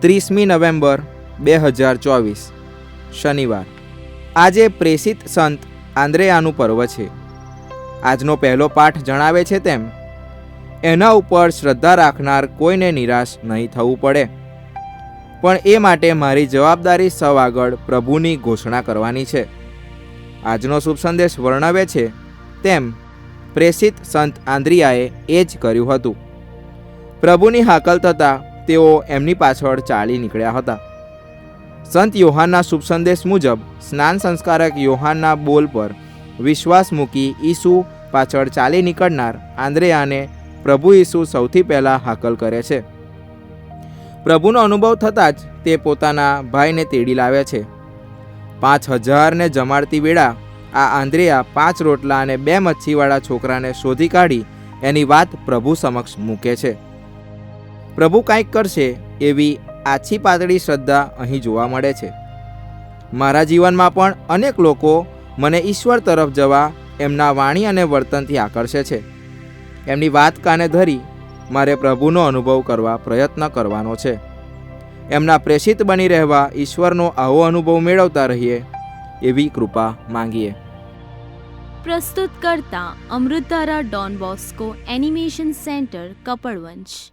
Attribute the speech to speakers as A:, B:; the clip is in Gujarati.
A: ત્રીસમી નવેમ્બર બે હજાર ચોવીસ, શનિવાર. આજે પ્રેષિત સંત આંદ્રેયાનું પર્વ છે. આજનો પહેલો પાઠ જણાવે છે તેમ, એના ઉપર શ્રદ્ધા રાખનાર કોઈને નિરાશ નહીં થવું પડે. પણ એ માટે મારી જવાબદારી સૌ આગળ પ્રભુની ઘોષણા કરવાની છે. આજનો શુભ સંદેશ વર્ણવે છે તેમ પ્રેષિત સંત આંદ્રિયાએ એ જ કર્યું હતું. પ્રભુની હાકલ થતાં તેઓ એમની પાછળ ચાલી નીકળ્યા હતા. સંત યોહાનના શુભ સંદેશ મુજબ, સ્નાન સંસ્કારક યોહાનના બોલ પર વિશ્વાસ મૂકી ઈસુ પાછળ ચાલી નીકળનાર આંદ્રેયાને પ્રભુ ઈસુ સૌથી પહેલાં હાકલ કરે છે. પ્રભુનો અનુભવ થતાં જ તે પોતાના ભાઈને તેડી લાવે છે. પાંચ હજારને જમાડતી વેળા આ આંદ્રેયા પાંચ રોટલા અને બે મચ્છીવાળા છોકરાને શોધી કાઢી એની વાત પ્રભુ સમક્ષ મૂકે છે. પ્રભુ કાંઈક કરશે એવી આછી પાતળી શ્રદ્ધા અહીં જોવા મળે છે. મારા જીવનમાં પણ અનેક લોકો મને ઈશ્વર તરફ જવા એમના વાણી અને વર્તનથી આકર્ષે છે. એમની વાત કાને ધરી મારે પ્રભુનો અનુભવ કરવા પ્રયત્ન કરવાનો છે. એમના પ્રેષિત બની રહેવા ઈશ્વરનો આવો અનુભવ મેળવતા રહીએ એવી કૃપા માંગીએ.
B: પ્રસ્તુત કરતા Amritdhara Don Bosco animation centre Kapadvanj